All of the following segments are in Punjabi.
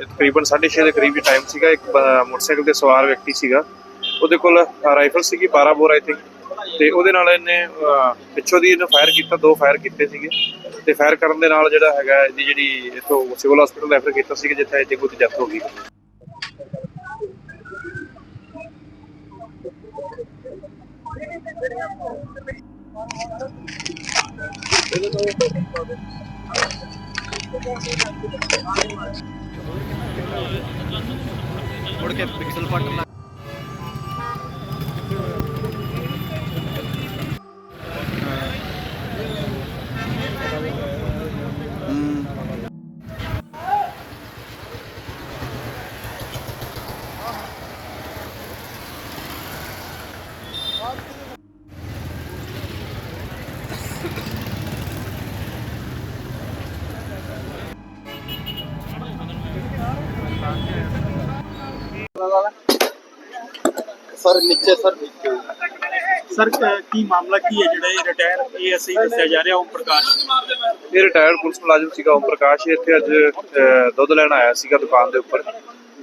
ਤਕਰੀਬਨ 6:30 ਦੇ ਕਰੀਬ ਟਾਈਮ ਸੀਗਾ। ਇੱਕ ਮੋਟਰਸਾਈਕਲ ਤੇ ਸਵਾਰ ਵਿਅਕਤੀ ਸੀਗਾ। ਉਹਦੇ ਕੋਲ ਰਾਈਫਲ ਸੀਗੀ 12 ਬੋਰ ਆਈ ਥਿੰਕ ਤੇ ਉਹਦੇ ਨਾਲ ਇਹਨੇ ਪਿੱਛੋਂ ਦੀ ਇਹਨੇ ਫਾਇਰ ਕੀਤਾ, ਦੋ ਫਾਇਰ ਕੀਤੇ ਸੀਗੇ। ਤੇ ਫਾਇਰ ਕਰਨ ਦੇ ਨਾਲ ਜਿਹੜਾ ਹੈਗਾ, ਇਹਦੀ ਜਿਹੜੀ ਇਥੋਂ ਸਿਵਲ ਹਸਪੀਟਲ ਰੈਫਰ ਕੀਤਾ ਸੀਗਾ, ਜਿੱਥੇ ਇਹਦੀ ਕੋਈ ਡੈਥ ਹੋ ਗਈ। ਮੁੜ ਕੇ పిక్సల్ పట్టున్నా ਸਰ ਨੀਚੇ ਸਰ। ਕੀ ਮਾਮਲਾ ਕੀ ਹੈ ਜਿਹੜਾ ਇਹ ਰਿਟਾਇਰ ਏਐਸਆਈ ਦੱਸਿਆ ਜਾ ਰਿਹਾ ਓਮ ਪ੍ਰਕਾਸ਼? ਇਹ ਰਿਟਾਇਰਡ ਪੁਲਿਸ ਮੁਲਾਜ਼ਮ ਸੀਗਾ ਓਮ ਪ੍ਰਕਾਸ਼। ਇਹ ਇੱਥੇ ਅੱਜ ਅਹ, ਦੁੱਧ ਲੈਣ ਆਇਆ ਸੀਗਾ ਦੁਕਾਨ ਦੇ ਉੱਪਰ।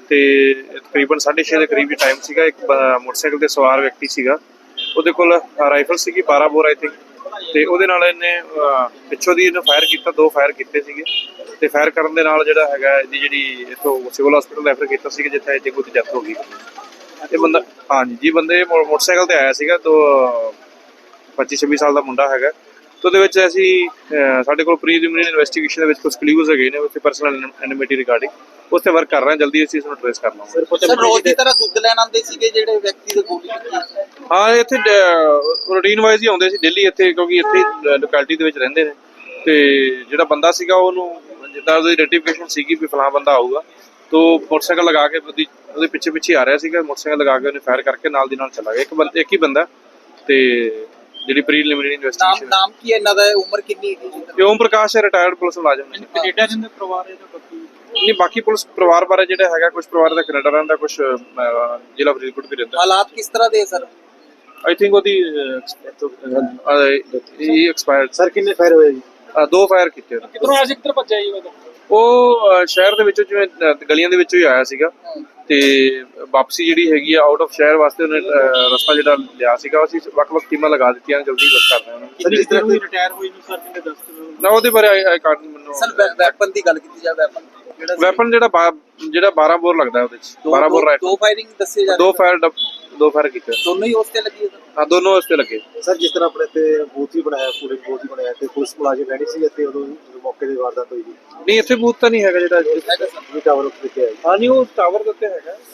ਤੇ ਤਕਰੀਬਨ 6:30 ਦੇ ਕਰੀਬ ਟਾਈਮ ਸੀਗਾ। ਇੱਕ ਬ- ਮੋਟਰਸਾਈਕਲ ਤੇ ਸਵਾਰ ਵਿਅਕਤੀ ਸੀਗਾ। ਉਹਦੇ ਕੋਲ ਰਾਈਫਲ ਸੀਗੀ 12 ਬੋਰ ਆਈ ਥਿੰਕ ਤੇ ਉਹਦੇ ਨਾਲ ਇਹਨੇ ਅਹ, ਪਿੱਛੋਂ ਦੀ ਇਹਨੇ ਫਾਇਰ ਕੀਤਾ ਦੋ ਫਾਇਰ ਕੀਤੇ ਸੀਗੇ। ਤੇ ਫਾਇਰ ਕਰਨ ਦੇ ਨਾਲ ਜਿਹੜਾ ਹੈਗਾ ਇਹਦੀ ਜਿਹੜੀ ਇਥੋਂ ਸਿਵਲ ਹਸਪੀਟਲ ਰੈਫਰ ਕੀਤਾ ਸੀਗਾ ਜਿੱਥੇ ਇਹਦੀ ਕੋਈ ਡੈਥ ਹੋ ਗਈ। ਇਹ ਬੰਦਾ ਹਾਂਜੀ ਜੀ ਬੰਦੇ ਮੋਟਰਸਾਈਕਲ ਤੇ ਆਇਆ ਸੀਗਾ ਤੋਂ 25 26 ਸਾਲ ਦਾ ਮੁੰਡਾ ਹੈਗਾ। ਤੇ ਉਹਦੇ ਵਿੱਚ ਅਸੀਂ ਸਾਡੇ ਕੋਲ ਪ੍ਰੀਲਿਮਿਨਰੀ ਇਨਵੈਸਟੀਗੇਸ਼ਨ ਦੇ ਵਿੱਚ ਕੁਝ ਕਲੂਜ਼ ਹੈਗੇ ਨੇ ਉੱਥੇ ਪਰਸਨਲ ਐਨਿਮਿਟੀ ਰਿਗਾਰਡਿੰਗ ਉੱਥੇ ਵਰਕ ਕਰ ਰਹੇ ਹਾਂ ਜਲਦੀ ਅਸੀਂ ਇਸ ਨੂੰ ਟ੍ਰੇਸ ਕਰ ਲਵਾਂਗੇ ਸਰ ਰੋਜ਼ ਦੀ ਤਰ੍ਹਾਂ ਦੁੱਧ ਲੈਣ ਆਉਂਦੇ ਸੀਗੇ ਜਿਹੜੇ ਵਿਅਕਤੀ ਦੇ ਗੋਲੀ ਹਾਂ ਇੱਥੇ ਰੂਟੀਨ ਵਾਈਜ਼ ਹੀ ਆਉਂਦੇ ਸੀ ਦਿੱਲੀ ਇੱਥੇ ਕਿਉਂਕਿ ਇੱਥੇ ਲੋਕੈਲਿਟੀ ਦੇ ਵਿੱਚ ਰਹਿੰਦੇ ਨੇ। ਤੇ ਜਿਹੜਾ ਬੰਦਾ ਸੀਗਾ ਉਹਨੂੰ ਜਿੱਦਾਂ ਉਹਦੀ ਆਈਡੈਂਟੀਫਿਕੇਸ਼ਨ ਸੀਗੀ ਵੀ ਫਲਾਂ ਬੰਦਾ ਆਊਗਾ। ਤੋ ਮੋਟਰਸਾਈਕਲ ਲਗਾ ਕੇ ਉਹਦੀ ਉਹਦੇ ਪਿੱਛੇ ਪਿੱਛੇ ਆ ਰਿਹਾ ਸੀਗਾ ਮੋਟਰਸਾਈਕਲ ਲਗਾ ਕੇ ਉਹਨੇ ਫਾਇਰ ਕਰਕੇ ਨਾਲ ਦੀ ਨਾਲ ਚਲਾ ਗਿਆ। ਇੱਕ ਬੰਦਾ ਇੱਕ ਹੀ ਬੰਦਾ ਤੇ ਜਿਹੜੀ ਪ੍ਰੀਲਿਮਿਨਰੀ ਨਾਮ ਇਨਵੈਸਟੀਗੇਸ਼ਨ ਨਾਮ ਕੀ ਹੈ ਇਹਨਾਂ ਦਾ? ਉਮਰ ਕਿੰਨੀ ਜੀ? ਇਹ ਓਮ ਪ੍ਰਕਾਸ਼ ਰਿਟਾਇਰਡ ਪੁਲਿਸ ਮੁਲਾਜ਼ਮ ਨੇ ਕੈਨੇਡਾ ਜਿੰਦੇ ਪਰਿਵਾਰ ਇਹਦਾ ਬਾਕੀ? ਨਹੀਂ ਬਾਕੀ ਪੁਲਿਸ ਪਰਿਵਾਰ ਬਾਰੇ ਜਿਹੜਾ ਹੈਗਾ ਕੁਝ ਪਰਿਵਾਰ ਦਾ ਕੈਨੇਡਾ ਰਹਿੰਦਾ ਕੁਝ ਜ਼ਿਲ੍ਹਾ ਫਰੀਦਕੋਟ ਵੀ ਰਹਿੰਦਾ। ਹਾਲਾਤ ਕਿਸ ਤਰ੍ਹਾਂ ਦੇ ਸਰ ਆਈ ਥਿੰਕ ਉਹਦੀ ਇਹ ਐਕਸਪਾਇਰਡ ਸਰ ਕਿੰਨੇ ਫਾਇਰ ਹੋਏ ਜੀ? ਦੋ ਫਾਇਰ ਕੀਤੇ ਉਹਨੇ। ਕਿਧਰੋਂ ਆ ਕਿੱਧਰ ਭੱਜਿਆ ਜੀ ਉਹਦਾ ਉਹ ਸ਼ਹਿਰ ਦੇ ਵਿੱਚੋਂ ਜਿਵੇਂ ਗਲੀਆਂ ਦੇ ਵਿੱਚੋਂ ਹੀ ਆਇਆ ਸੀਗਾ। ਤੇ ਵਾਪਸੀ ਜਿਹੜੀ ਹੈਗੀ ਆ ਆਊਟ ਆਫ ਸ਼ਹਿਰ ਵਾਸਤੇ ਉਹਨੇ ਰਸਤਾ ਜਿਹੜਾ ਲਿਆ ਸੀਗਾ ਅਸੀਂ ਵੱਖ-ਵੱਖ ਟੀਮਾਂ ਲਗਾ ਦਿੱਤੀਆਂ ਜਲਦੀ ਵਰਕ ਕਰ ਰਹੇ ਹਾਂ। ਕਿੰਨੀ ਜਿਸ ਤਰ੍ਹਾਂ ਰਿਟਾਇਰ ਹੋਈ ਨੂੰ ਸਰ ਕਿੰਨੇ ਦੱਸ ਨਾ ਉਹਦੇ ਬਾਰੇ ਆਈ ਕਾਰਡ ਮੈਨੂੰ ਸਰ ਵੈਪਨ ਦੀ ਗੱਲ ਕੀਤੀ ਜਾਵੇ ਵੈਪਨ ਵੈਪਨ ਜਿਹੜਾ ਜਿਹੜਾ 12 ਬੋਰ ਲੱਗਦਾ ਉਹਦੇ ਚ ਦੋ- 12 ਬੋਰ ਰਾਈਫਲ ਦੋ ਫਾਇਰਿੰਗ ਦੱਸੇ ਜਾ ਦੋ ਫਾਇਰ ਦੋ ਫਾਇਰ ਕੀਤੇ। ਦੋਨੋਂ ਹੀ ਉਸ ਤੇ ਲੱਗੀ ਹੈ ਸਰ? ਹਾਂ ਦੋਨੋਂ ਉਸ ਤੇ ਲੱਗੇ। ਸਰ ਜਿਸ ਤਰ੍ਹਾਂ ਆਪਣੇ ਤੇ ਬੂਥ ਹੀ ਬਣਾਇਆ ਪੂਰੇ ਬੂਥ ਹੀ ਬਣਾਇਆ ਤੇ ਪੁਲਿਸ ਮੁਲਾਜ਼ਮ ਰਹਿਣੀ ਸੀ ਇੱਥੇ ਉਦੋਂ ਜਦੋਂ ਮੌਕੇ ਦੀ ਵਾਰਦਾਤ ਹੋਈ ਜੀ ਨਹੀਂ ਇੱਥੇ ਬੂਥ ਤਾਂ ਨਹੀਂ ਹੈਗਾ ਜਿਹੜਾ ਹੈਗਾ ਸਰ ਵੀ ਟਾਵਰ ਉੱਤੇ ਹੈ। ਹਾਂ ਨਹੀਂ ਉਹ ਟਾਵਰ ਦੇ ਉੱਤੇ ਹੈਗਾ।